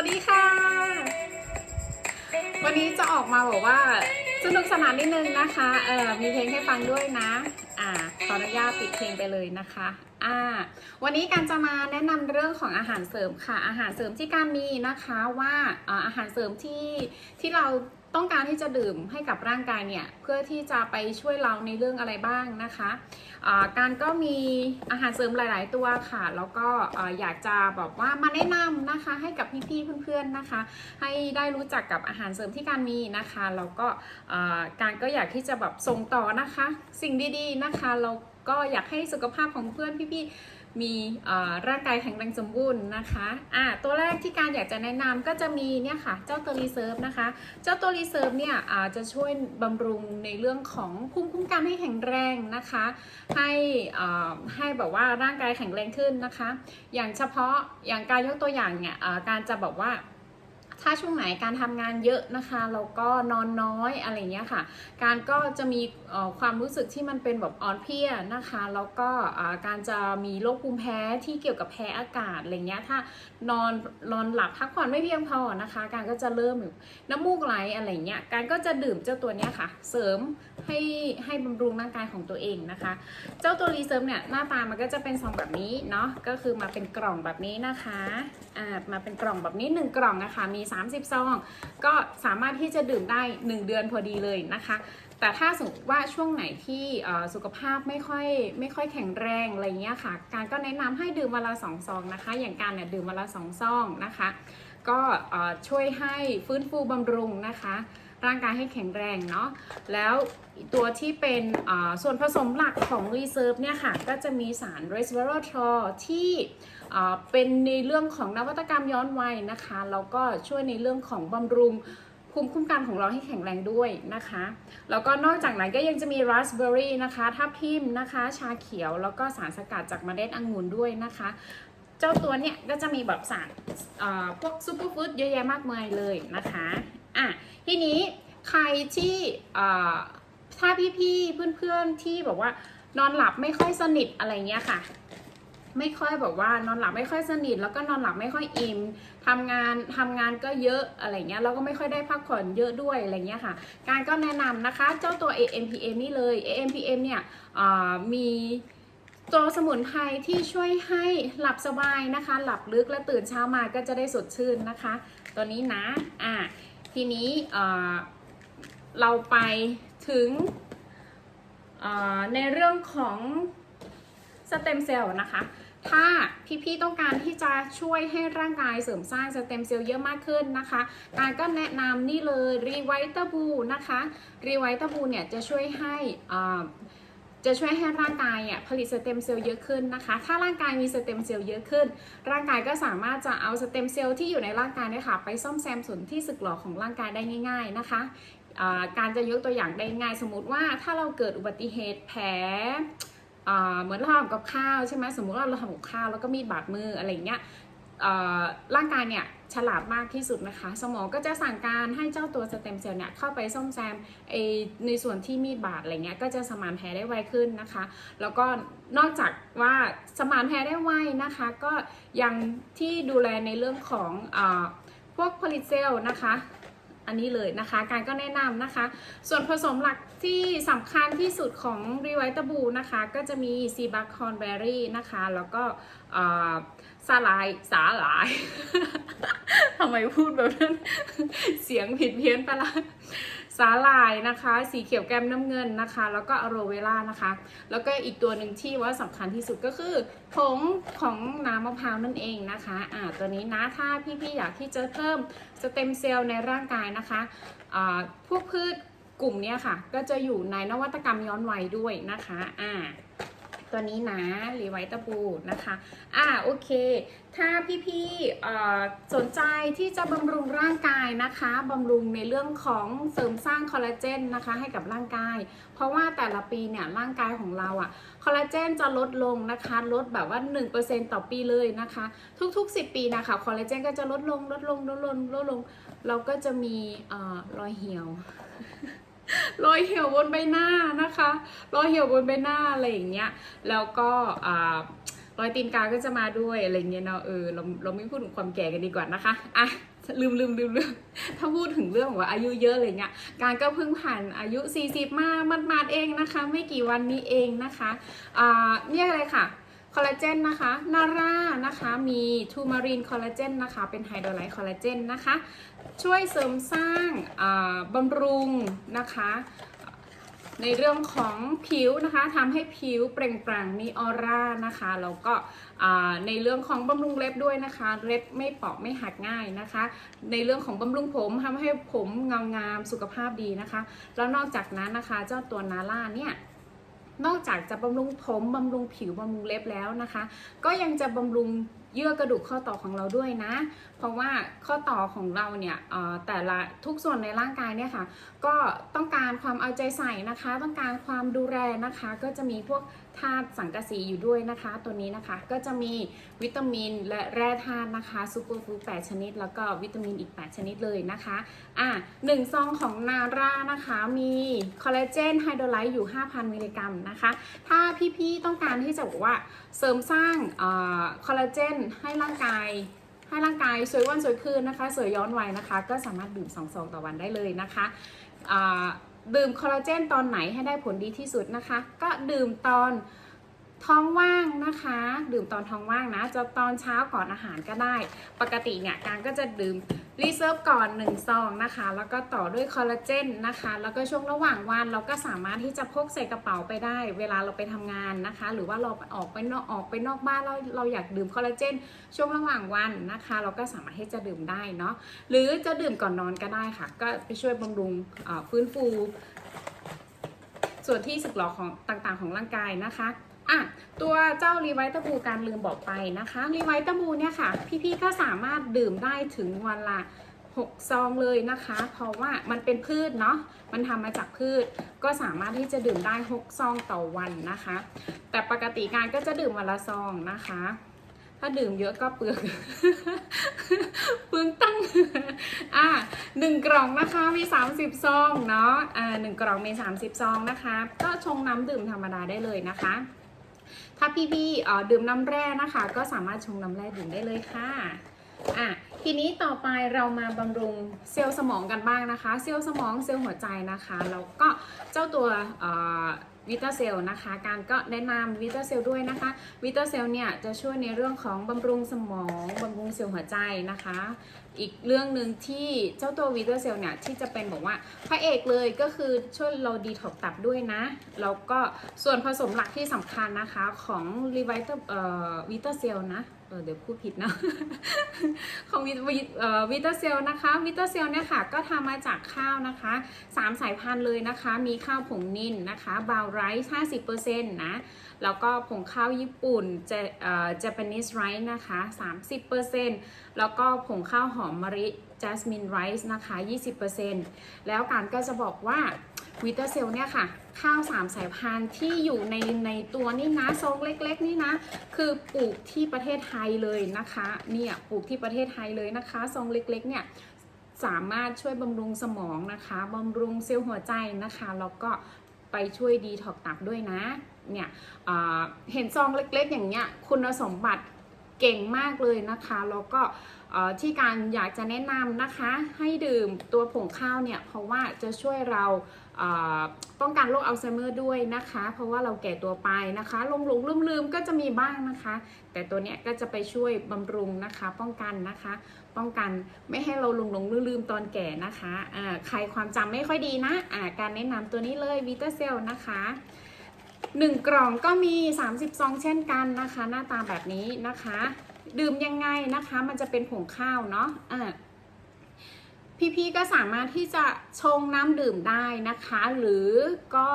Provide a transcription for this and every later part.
วัสดีค่ะ วันนี้จะออกมาบอกว่าสนุกสนานนิดนึงนะคะ เออมีเพลงให้ฟังด้วยนะ อ่า ขออนุญาตปิดเพลงไปเลยนะคะ อ่า วันนี้การจะมาแนะนำเรื่องของอาหารเสริมค่ะ อาหารเสริมที่การมีนะคะว่าอ่าอาหารเสริมที่ที่เรา ต้องการที่จะดื่มให้กับร่างกายเนี่ยเพื่อที่จะไปช่วยเราในเรื่องอะไรบ้างนะคะอ่าการก็มีอาหารเสริมหลาย ๆ ตัวค่ะ แล้วก็อยากจะบอกว่ามาแนะนำนะคะให้กับพี่ ๆ เพื่อน ๆ นะคะ ให้ได้รู้จักกับอาหารเสริมที่การมีนะคะแล้วก็การก็อยากที่จะแบบส่งต่อนะคะ สิ่งดี ๆ นะคะแล้วก็อยากให้สุขภาพของเพื่อนพี่ ๆ มีร่างกายแข็งแรงสมบูรณ์นะคะอะตัวแรกที่การอยากจะแนะนำก็จะมีเนี่ยค่ะเจ้าตัวรีเซิร์ฟนะคะ เจ้าตัวรีเซิร์ฟเนี่ยจะช่วยบำรุงในเรื่องของภูมิคุ้มกันให้แข็งแรงนะคะ ให้ให้แบบว่าร่างกายแข็งแรงขึ้นนะคะ อย่างเฉพาะอย่างการยกตัวอย่างเนี่ยการจะบอกว่า ถ้าช่วงไหนการทำงานเยอะนะคะแล้วก็นอนน้อยอะไรเงี้ยค่ะ การก็จะมีความรู้สึกที่มันเป็นแบบอ่อนเพลียนะคะแล้วก็การจะมีโรคภูมิแพ้ที่เกี่ยวกับแพ้อากาศอะไรเงี้ยถ้านอนนอนหลับพักผ่อนไม่เพียงพอนะคะ การก็จะเริ่มน้ำมูกไหลอะไรเงี้ยการก็จะดื่มเจ้าตัวเนี้ยค่ะ เสริม ให้ให้บำรุงร่างกายของตัวเองนะคะ เจ้าตัวรีเซิร์ฟเนี่ยหน้าตามันก็จะเป็นซองแบบนี้เนาะก็คือมาเป็นกล่องแบบนี้นะคะอ่ามาเป็นกล่องแบบนี้ 1 กล่องนะคะมี 30 ซอง ก็สามารถที่จะดื่มได้ 1 เดือนพอดีเลยนะคะ แต่ถ้าสมมติว่าช่วงไหนที่สุขภาพไม่ค่อยไม่ค่อยแข็งแรงอะไรเงี้ยค่ะ การก็แนะนำให้ดื่มวันละ2ซองนะคะ อย่างการเนี่ยดื่มวันละ2ซองนะคะ ก็ช่วยให้ฟื้นฟูบำรุงนะคะ ร่างกายให้แข็งแรงเนาะแล้วตัวที่เป็นส่วนผสมหลักของ Reserve เนี่ยค่ะ ก็จะมีสาร resveratrol ที่เป็นในเรื่องของนวัตกรรมย้อนวัยนะคะแล้วก็ช่วยในเรื่องของบำรุงภูมิคุ้มกันของเราให้แข็งแรงด้วยนะคะ แล้วก็นอกจากนั้นก็ยังจะมีราสเบอร์รี่นะคะทับทิมนะคะ ชาเขียว แล้วก็สารสกัดจากเมล็ดองุ่นด้วยนะคะ เจ้าตัวเนี่ยก็จะมีแบบสารพวกซูเปอร์ฟู้ดเยอะแยะมากมายเลยนะคะ อะทีนี้ใครที่เอ่อถ้าพี่ๆเพื่อนๆที่แบบว่านอนหลับไม่ค่อยสนิทอะไรเงี้ยค่ะ ไม่ค่อยแบบว่านอนหลับไม่ค่อยสนิท แล้วก็นอนหลับไม่ค่อยอิ่มทำงานทำงานก็เยอะอะไรเงี้ยแล้วก็ไม่ค่อยได้พักผ่อนเยอะด้วยอะไรเงี้ยค่ะ การก็แนะนำนะคะเจ้าตัว AMPM นี่เลย AMPM เนี่ยมีตัวสมุนไพรที่ช่วยให้หลับสบายนะคะ หลับลึกและตื่นเช้ามาก็จะได้สดชื่นนะคะ ตัวนี้นะอ่า ทีนี้เราไปถึงในเรื่องของสเต็มเซลล์นะคะ ถ้าพี่ๆต้องการที่จะช่วยให้ร่างกายเสริมสร้างสเต็มเซลล์เยอะมากขึ้นนะคะการก็แนะนำนี่เลยรีไวตาบูนะคะรีไวตาบูเนี่ยจะช่วยให้อ่า จะช่วยให้ร่างกายอะผลิตสเต็มเซลล์เยอะขึ้นนะคะ ถ้าร่างกายมีสเต็มเซลล์เยอะขึ้น ร่างกายก็สามารถจะเอาสเต็มเซลล์ที่อยู่ในร่างกายเนี่ยค่ะไปซ่อมแซมส่วนที่สึกหรอของร่างกายได้ง่าย ๆนะคะการจะยกตัวอย่างได้ง่ายสมมติว่าถ้าเราเกิดอุบัติเหตุแผลเหมือนเราทำกับข้าวใช่ไหมสมมติว่าเราทำกับข้าวแล้วก็มีดบาดมืออะไรเงี้ย ร่างกายเนี่ยฉลาดมากที่สุดนะคะ สมองก็จะสั่งการให้เจ้าตัวสเต็มเซลล์เนี่ยเข้าไปซ่อมแซมไอในส่วนที่มีบาดอะไรเงี้ยก็จะสมานแผลได้ไวขึ้นนะคะ แล้วก็นอกจากว่าสมานแผลได้ไวนะคะ ก็ยังที่ดูแลในเรื่องของอพวกผลิตเซลล์นะคะอันนี้เลยนะคะ การก็แนะนำนะคะ ส่วนผสมหลักที่สำคัญที่สุดของรีไวตาบูนะคะ ก็จะมีซีบัคคอนเบอรี่นะคะ แล้วก็ สาลายสาหลาย ทำไมพูดแบบนั้น เสียงผิดเพี้ยนไปละสาลายนะคะ สีเขียวแก้มน้ำเงินนะคะ แล้วก็อโรเวล่านะคะ แล้วก็อีกตัวหนึ่งที่ว่าสำคัญที่สุดก็คือผงของน้ำมะพร้าวนั่นเองนะคะอ่าตัวนี้นะถ้าพี่ๆอยากที่จะเพิ่มสเต็มเซลล์ในร่างกายนะคะอ่าพวกพืชกลุ่มนี้ค่ะ ก็จะอยู่ในนวัตกรรมย้อนวัยด้วยนะคะอ่า ตัวนี้นะรีไวตาบูนะคะ อ่า โอเค ถ้าพี่ๆสนใจที่จะบำรุงร่างกายนะคะบำรุงในเรื่องของเสริมสร้างคอลลาเจนนะคะให้กับร่างกาย เพราะว่าแต่ละปีเนี่ยร่างกายของเราอะคอลลาเจนจะลดลงนะคะลดแบบว่า 1%ต่อปีเลยนะคะ ทุกๆ 10 ปีนะคะคอลลาเจนก็จะลดลงลดลงลดลงลดลง เราก็จะมีอรอยเหี่ยว รอยเหี่ยวบนใบหน้านะคะ รอยเหี่ยวบนใบหน้าอะไรอย่างเงี้ย แล้วก็อ่ารอยตีนกาก็จะมาด้วยอะไรเงี้ยเนาะเออเราเราไม่พูดถึงความแก่กันดีกว่านะคะอะลืมลืมลืมลืมถ้าพูดถึงเรื่องว่าอายุเยอะอะไรเงี้ยการก็เพิ่งผ่านอายุ 40 มามันมาดๆเองนะคะ ไม่กี่วันนี้เองนะคะอ่าเนี่ยอะไรค่ะ อลลาเจนนะคะนาร่านะคะมีทูมารีนคอลลาเจนนะคะเป็นไฮโดรไลท์คอลลาเจนนะคะช่วยเสริมสร้างอ่าบำรุงนะคะในเรื่องของผิวนะคะทำให้ผิวเปล่งปลั่งมีออร่านะคะแล้วก็ในเรื่องของบำรุงเล็บด้วยนะคะ เล็บไม่เปราะไม่หักง่ายนะคะ ในเรื่องของบำรุงผมทำให้ผมเงางามสุขภาพดีนะคะ แล้วนอกจากนั้นนะคะเจ้าตัวนาร่าเนี่ย นอกจากจะบำรุงผมบำรุงผิวบำรุงเล็บแล้วนะคะ ก็ยังจะบำรุงเยื่อกระดูกข้อต่อของเราด้วยนะ เพราะว่าข้อต่อของเราเนี่ยแต่ละทุกส่วนในร่างกายเนี่ยค่ะ ก็ต้องการความเอาใจใส่นะคะ ต้องการความดูแลนะคะ ก็จะมีพวก ธาตุสังกะสีอยู่ด้วยนะคะ ตัวนี้นะคะก็จะมีวิตามินและแร่ธาตุนะคะซูเปอร์ฟู้ด8ชนิด แล้วก็วิตามินอีก 8 ชนิดเลยนะคะอะหนึ่งซองของนาร่านะคะมีคอลลาเจนไฮโดรไลท์อยู่ 5,000 มิลลิกรัมนะคะ ถ้าพี่ๆต้องการที่จะบอกว่าเสริมสร้างคอลลาเจนให้ร่างกายให้ร่างกายสวยวันสวยคืนนะคะ สวยย้อนวัยนะคะ ก็สามารถดื่ม2ซองต่อวันได้เลยนะคะอ่า ดื่มคอลลาเจนตอนไหนให้ได้ผลดีที่สุดนะคะ ก็ดื่มตอน ท้องว่างนะคะ ดื่มตอนท้องว่างนะ จะตอนเช้าก่อนอาหารก็ได้ ปกติเนี่ยการก็จะดื่มรีเซิร์ฟก่อน1ซองนะคะ แล้วก็ต่อด้วยคอลลาเจนนะคะ แล้วก็ช่วงระหว่างวันเราก็สามารถที่จะพกใส่กระเป๋าไปได้ เวลาเราไปทำงานนะคะ หรือว่าเราออกไปนอกออกไปนอกบ้านเราเราอยากดื่มคอลลาเจนช่วงระหว่างวันนะคะ เราก็สามารถที่จะดื่มได้เนาะหรือจะดื่มก่อนนอนก็ได้ค่ะ ก็ไปช่วยบำรุงฟื้นฟู ส่วนที่สึกหรอของต่างๆ ของร่างกายนะคะ อะตัวเจ้ารีไวตาบูการลืมบอกไปนะคะรีไวตาบูเนี่ยค่ะ พี่ๆก็สามารถดื่มได้ถึงวันละ6ซองเลยนะคะ เพราะว่ามันเป็นพืชเนาะมันทำมาจากพืช ก็สามารถที่จะดื่มได้ 6 ซองต่อวันนะคะ แต่ปกติการก็จะดื่มวันละซองนะคะ ถ้าดื่มเยอะก็เปลืองเปลืองตั้งอะหนึ่งกล่องนะคะมี 30 ซองเนาะอ่าหนึ่งกล่องมี 30 ซองนะคะ ก็ชงน้ำดื่มธรรมดาได้เลยนะคะ ถ้าพี่ๆดื่มน้ำแร่นะคะ ก็สามารถชงน้ำแร่ดื่มได้เลยค่ะอะทีนี้ต่อไปเรามาบำรุงเซลล์สมองกันบ้างนะคะ เซลล์สมองเซลล์หัวใจนะคะแล้วก็เจ้าตัววิตาเซลนะคะ การก็แนะนำวิตาเซลด้วยนะคะ วิตาเซลเนี่ยจะช่วยในเรื่องของบำรุงสมองบำรุงเซลล์หัวใจนะคะ อีกเรื่องหนึ่งที่เจ้าตัววิตาเซลเนี่ยที่จะเป็นบอกว่าพระเอกเลยก็คือช่วยเราดีท็อกตับด้วยนะ แล้วก็ส่วนผสมหลักที่สำคัญนะคะของรีไวตาเอ่อวิตาเซลนะเออเดี๋ยวพูดผิดนะ ของวิวิเอ่อวิตาเซลนะคะวิตาเซลเนี่ยค่ะ ก็ทำมาจากข้าวนะคะสามสายพันธุ์เลยนะคะ มีข้าวผงนินนะคะบาวไรซ์ห้าสิบเปอร์เซ็นต์นะ แล้วก็ผงข้าวญี่ปุ่นเจเอ่อ Japanese rice นะคะ30% แล้วก็ผงข้าวหอมมะลิ Jasmine rice นะคะ 20%แล้วการก็จะบอกว่าวิตาเซลเนี่ยค่ะ ข้าว3สายพันธุ์ที่อยู่ในในตัวนี่นะซองเล็กๆนี่นะ คือปลูกที่ประเทศไทยเลยนะคะเนี่ยปลูกที่ประเทศไทยเลยนะคะซองเล็กๆเนี่ยสามารถช่วยบำรุงสมองนะคะบำรุงเซลล์หัวใจนะคะแล้วก็ไปช่วยดีท็อกตับด้วยนะเนี่ยเห็นซองเล็กๆ อย่างเงี้ยคุณสมบัติ เก่งมากเลยนะคะ แล้วก็ที่การอยากจะแนะนำนะคะ ให้ดื่มตัวผงข้าวเนี่ยเพราะว่าจะช่วยเราป้องกันโรคอัลไซเมอร์ด้วยนะคะ เพราะว่าเราแก่ตัวไปนะคะลงหลงลืมลืมก็จะมีบ้างนะคะ แต่ตัวเนี้ยก็จะไปช่วยบำรุงนะคะ ป้องกันนะคะ ป้องกันไม่ให้เราหลงหลงลืมลืมตอนแก่นะคะใครความจำไม่ค่อยดีนะอ่าการแนะนำตัวนี้เลยวิตาเซลนะคะ หนึ่งกล่องก็มี 30 ซองเช่นกันนะคะ หน้าตาแบบนี้นะคะ ดื่มยังไงนะคะ มันจะเป็นผงข้าวเนาะอ่าพี่ๆก็สามารถที่จะชงน้ำดื่มได้นะคะ หรือก็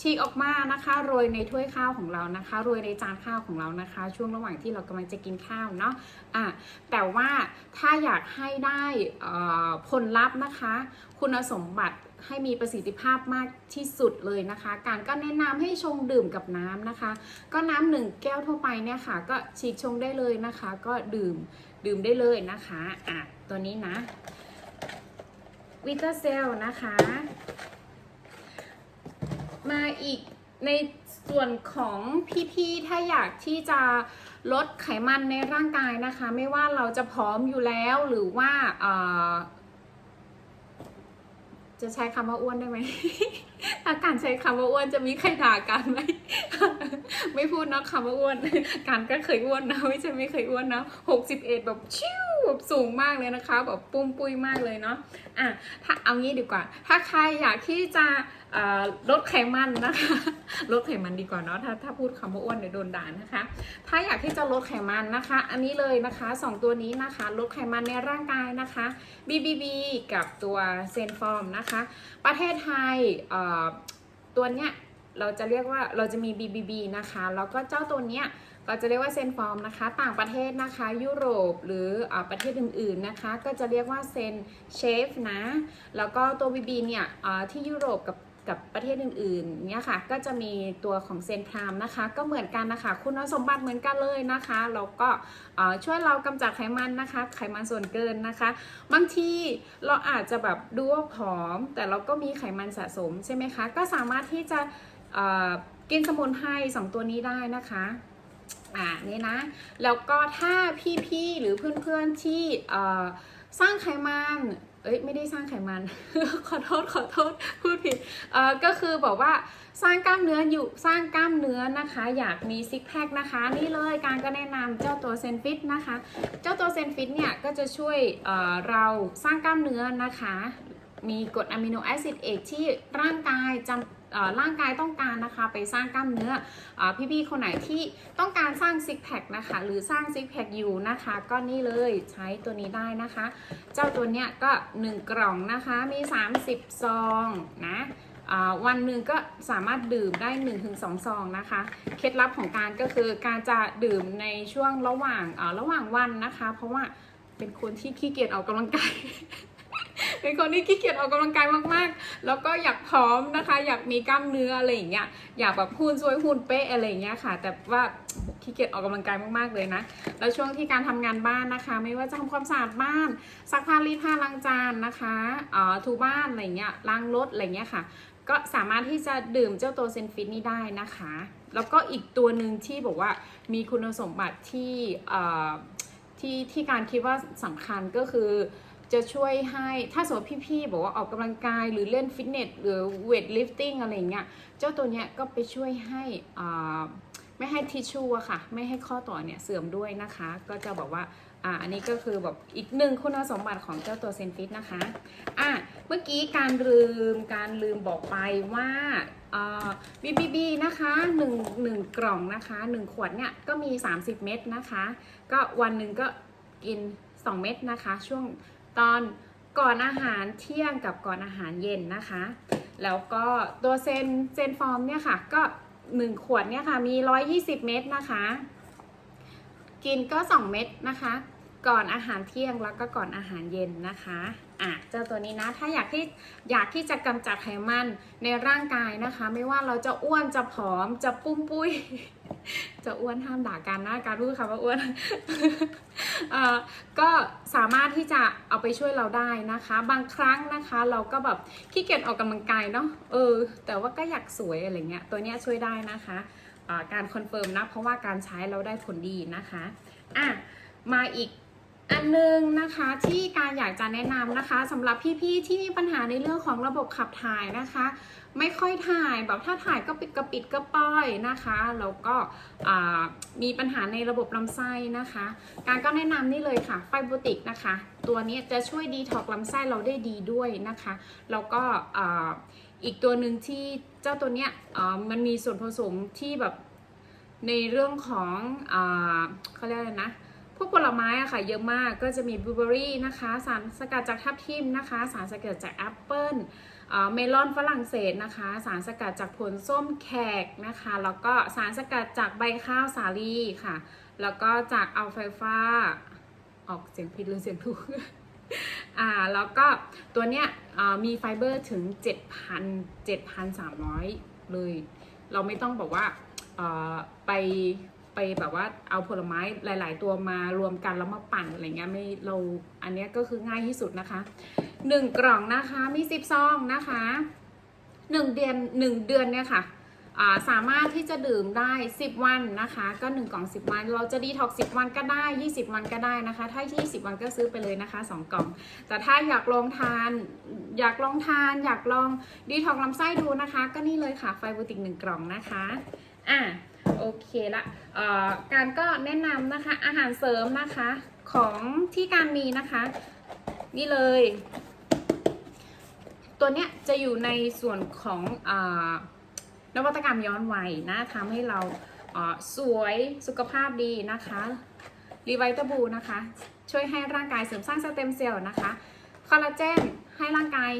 ฉีกออกมานะคะโรยในถ้วยข้าวของเรานะคะโรยในจานข้าวของเรานะคะ ช่วงระหว่างที่เรากำลังจะกินข้าวเนาะอะแต่ว่าถ้าอยากให้ได้ผลลัพธ์นะคะ คุณสมบัติ ให้มีประสิทธิภาพมากที่สุดเลยนะคะ การก็แนะนำให้ชงดื่มกับน้ำนะคะ ก็น้ำหนึ่งแก้วทั่วไปเนี่ยค่ะ ก็ฉีกชงได้เลยนะคะ ก็ดื่มดื่มได้เลยนะคะอะตัวนี้นะวิตาเซลนะคะ มาอีกในส่วนของพี่ๆ ถ้าอยากที่จะลดไขมันในร่างกายนะคะ ไม่ว่าเราจะผอมอยู่แล้วหรือว่า จะใช้คำว่าอ้วนได้ไหม ถ้าการใช้คำว่าอ้วนจะมีใครด่ากันไหมไม่พูดเนะคำว่าอ้วน การก็เคยอ้วนนะไม่ใช่ไม่เคยอ้วนนะหกสิบเอ็ดแบบชิวแบบสูงมากเลยนะคะแบบปุ้มปุ้ยมากเลยเนาะอะถ้าเอางี้ดีกว่า ถ้าใครอยากที่จะลดไขมันนะคะลดไขมันดีกว่าเนาะถ้าถ้าพูดคำว่าอ้วนเดี๋ยวโดนด่านะคะ ถ้าอยากที่จะลดไขมันนะคะ อันนี้เลยนะคะสองตัวนี้นะคะ ลดไขมันในร่างกายนะคะ BBB กับตัวเซนฟอร์มนะคะ ประเทศไทยเอ่อตัวเนี้ยเราจะเรียกว่าเราจะมี BBB นะคะ แล้วก็เจ้าตัวเนี้ยก็จะเรียกว่าเซนฟอร์มนะคะ ต่างประเทศนะคะ ยุโรปหรืออประเทศอื่นๆนะคะ ก็จะเรียกว่าเซนเชฟนะ แล้วก็ตัว BB เนี่ยที่ยุโรปกับ กับประเทศอื่นๆเนี่ยค่ะ ก็จะมีตัวของเซนพรามนะคะ ก็เหมือนกันนะคะ คุณสมบัติเหมือนกันเลยนะคะแล้วก็ช่วยเรากำจัดไขมันนะคะ ไขมันส่วนเกินนะคะ บางทีเราอาจจะแบบดูว่าผอม แต่เราก็มีไขมันสะสมใช่ไหมคะ ก็สามารถที่จะกินสมุนไพรสองตัวนี้ได้นะคะอ่านี่นะ แล้วก็ถ้าพี่ๆหรือเพื่อนๆที่ สร้างไขมันเอ้ยไม่ได้สร้างไขมัน ขอโทษขอโทษพูดผิดเอ่อก็คือบอกว่าสร้างกล้ามเนื้ออยู่สร้างกล้ามเนื้อนะคะ อยากมีซิกแพคนะคะ นี่เลยการก็แนะนำเจ้าตัวเซนฟิตนะคะ เจ้าตัวเซนฟิตเนี่ยก็จะช่วยเอ่อเราสร้างกล้ามเนื้อนะคะ มีกรดอะมิโนแอซิดเอกที่ร่างกายจำ ร่างกายต้องการนะคะไปสร้างกล้ามเนื้ออพี่ๆคนไหนที่ต้องการสร้างซิกแพคนะคะหรือสร้างซิกแพคอยู่นะคะก็นี่เลยใช้ตัวนี้ได้นะคะ เจ้าตัวเนี้ยก็ 1 กล่องนะคะมี 30 ซองนะวันหนึ่งก็สามารถดื่มได้ 1-2 ซองนะคะ เคล็ดลับของการก็คือการจะดื่มในช่วงระหว่างระหว่างวันนะคะ เพราะว่าเป็นคนที่ขี้เกียจออกกำลังกาย เป็นคนที่ขี้เกียจออกกำลังกายมากๆ แล้วก็อยากพร้อมนะคะ อยากมีกล้ามเนื้ออะไรอย่างเงี้ย อยากแบบหุ่นสวยหุ่นเป๊ะอะไรอย่างเงี้ยค่ะ แต่ว่าขี้เกียจออกกำลังกายมากๆเลยนะ แล้วช่วงที่การทำงานบ้านนะคะ ไม่ว่าจะทำความสะอาดบ้านซักผ้ารีดผ้าล้างจานนะคะอ่อถูบ้านอะไรเงี้ยล้างรถอะไรเงี้ยค่ะ ก็สามารถที่จะดื่มเจ้าตัวเซนฟิตนี้ได้นะคะ แล้วก็อีกตัวหนึ่งที่บอกว่ามีคุณสมบัติที่ที่ที่การคิดว่าสำคัญก็คือ จะช่วยให้ถ้าสมมติพี่ ๆ บอกว่าออกกำลังกายหรือเล่นฟิตเนสหรือเวทลิฟติ้งอะไรเงี้ยเจ้าตัวเนี้ยก็ไปช่วยให้อ่าไม่ให้ทิชชูอะค่ะ ไม่ให้ข้อต่อเนี่ยเสื่อมด้วยนะคะ ก็จะบอกว่าอ่าอันนี้ก็คือแบบอีกหนึ่งคุณสมบัติของเจ้าตัวเซนฟิตนะคะอะเมื่อกี้การลืมการลืมบอกไปว่าอ่า BBB นะคะ1 1 กล่องนะคะ 1 ขวดเนี่ยก็มี 30 เม็ดนะคะ ก็วันหนึ่งก็กิน 2 เม็ดนะคะ ช่วง ตอนก่อนอาหารเที่ยงกับก่อนอาหารเย็นนะคะ แล้วก็ตัวเซนเซนฟอร์มเนี่ยค่ะ ก็ 1 ขวดเนี่ยค่ะ มี 120 เม็ดนะคะ กินก็ 2 เม็ดนะคะ ก่อนอาหารเที่ยงแล้วก็ก่อนอาหารเย็นนะคะ อะเจ้าตัวนี้นะ ถ้าอยากที่อยากที่จะกำจัดไขมันในร่างกายนะคะ ไม่ว่าเราจะอ้วนจะผอมจะปุ้มปุ้ย จะอ้วนห้ามด่ากันนะการพูดคำว่าอ้วนก็สามารถที่จะเอาไปช่วยเราได้นะคะ บางครั้งนะคะ เราก็แบบขี้เกียจออกกำลังกายเนาะเออ แต่ว่าก็อยากสวยอะไรเงี้ยตัวเนี้ยช่วยได้นะคะการคอนเฟิร์มนะ เพราะว่าการใช้เราได้ผลดีนะคะอะมาอีก อันนึงนะคะที่การอยากจะแนะนำนะคะสำหรับพี่ๆที่มีปัญหาในเรื่องของระบบขับถ่ายนะคะ ไม่ค่อยถ่ายแบบถ้าถ่ายก็ปิดกระปิดกระป้อยนะคะแล้วก็มีปัญหาในระบบลำไส้นะคะ การก็แนะนำนี่เลยค่ะไฟโบติกนะคะ ตัวนี้จะช่วยดีท็อกลำไส้เราได้ดีด้วยนะคะแล้วก็อีกตัวหนึ่งที่เจ้าตัวเนี้ยมันมีส่วนผสมที่แบบในเรื่องของอเขาเรียกอะไรนะ วกผลไม้อะค่ะเยอะมากก็จะมีบลูเบอรี่นะคะสารสกัดจากทับทิมนะคะ สารสกัดจากแอปเปิลเมลอนฝรั่งเศสนะคะ สารสกัดจากผลส้มแขกนะคะ แล้วก็สารสกัดจากใบข้าวสาลีค่ะ แล้วก็จากอัลไฟฟ้า ออกเสียงผิดหรือเสียงถูกอ่าแล้วก็ตัวเนี้ยมีไฟเบอร์ถึง 7,000 7,300 เลย เราไม่ต้องบอกว่าไป ไปแบบว่าเอาผลไม้หลาย ๆ ตัวมารวมกันแล้วมาปั่นอะไรเงี้ยไม่เราอันเนี้ยก็คือง่ายที่สุดนะคะ 1 กล่องนะคะมี10ซองนะคะ 1 เดือน 1 เดือนเนี่ยค่ะอ่าสามารถที่จะดื่มได้ 10 วันนะคะ ก็ 1 กล่อง 10 วัน เราจะดีท็อก10 วันก็ได้ 20 วันก็ได้นะคะ ถ้า 20 วันก็ซื้อไปเลยนะคะ 2 กล่อง แต่ถ้าอยากลองทาน อยากลองทาน อยากลองดีท็อกลำไส้ดูนะคะ ก็นี่เลยค่ะไฟบูติก1 กล่องนะคะ อะ โอเคละการก็แนะนำนะคะอาหารเสริมนะคะของที่การมีนะคะ นี่เลย ตัวเนี้ยจะอยู่ในส่วนของอนวัตกรรมย้อนวัยนะทำให้เราอ่าสวยสุขภาพดีนะคะรีไวตาบูนะคะ ช่วยให้ร่างกายเสริมสร้างสเต็มเซลล์นะคะ คอลลาเจนให้ร่างกาย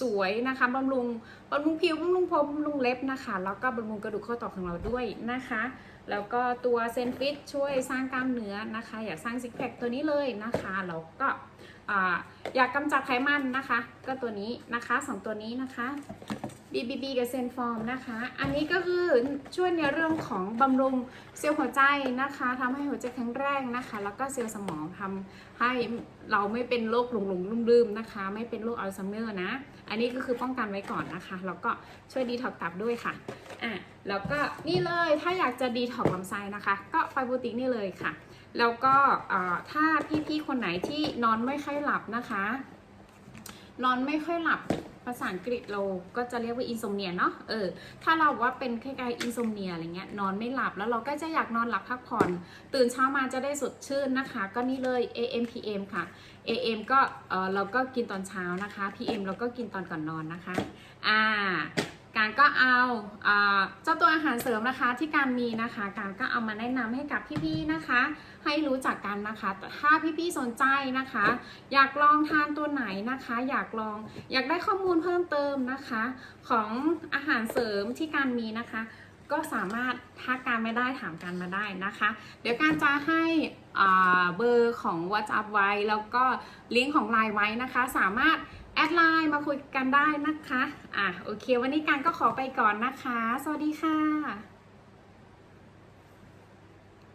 สวยนะคะบำรุงบำรุงผิวบำรุงผมบำรุงเล็บนะคะ แล้วก็บำรุงกระดูกข้อต่อของเราด้วยนะคะ แล้วก็ตัวเซนฟิตช่วยสร้างกล้ามเนื้อนะคะ อยากสร้างซิกแพคตัวนี้เลยนะคะแล้วก็อ่าอยากกำจัดไขมันนะคะ ก็ตัวนี้นะคะสองตัวนี้นะคะ BBB กับเซนฟอร์มนะคะ อันนี้ก็คือช่วยในเรื่องของบำรุงเซลล์หัวใจนะคะทำให้หัวใจแข็งแรงนะคะ แล้วก็เซลล์สมองทำให้เราไม่เป็นโรคหลงหลงลืมลืมๆนะคะ ไม่เป็นโรคอัลไซเมอร์นะ อันนี้ก็คือป้องกันไว้ก่อนนะคะ แล้วก็ช่วยดีท็อกตับด้วยค่ะ อะ แล้วก็นี่เลยถ้าอยากจะดีท็อกลำไส้นะคะ ก็ไฟบูติกนี่เลยค่ะ แล้วก็ถ้าพี่ๆคนไหนที่นอนไม่ค่อยหลับนะคะ นอนไม่ค่อยหลับาษาอังกฤษเราก็จะเรียกว่าอินโซเนียเนาะเออถ้าเราว่าเป็นคล้ายๆอินโซเนียอะไรเงี้ยนอนไม่หลับแล้วเราก็จะอยากนอนหลับพักผ่อน ตื่นเช้ามาจะได้สดชื่นนะคะ ก็นี่เลย AM PM ค่ะ AM ก็เออเราก็กินตอนเช้านะคะ PM เราก็กินตอนก่อนนอนนะคะอ่า การก็เอาเจ้าตัวอาหารเสริมนะคะที่การมีนะคะ การก็เอามาแนะนำให้กับพี่ๆนะคะ ให้รู้จักกันนะคะแต่ถ้าพี่ๆสนใจนะคะ อยากลองทานตัวไหนนะคะ อยากลองอยากได้ข้อมูลเพิ่มเติมนะคะ ของอาหารเสริมที่การมีนะคะ ก็สามารถทักการไม่ได้ถามการมาได้นะคะ เดี๋ยวการจะให้เบอร์ของ WhatsApp ไว้แล้วก็ลิงก์ของ Line ไว้นะคะ สามารถ แอดไลน์มาคุยกันได้นะคะ อะโอเค วันนี้การก็ขอไปก่อนนะคะ สวัสดีค่ะ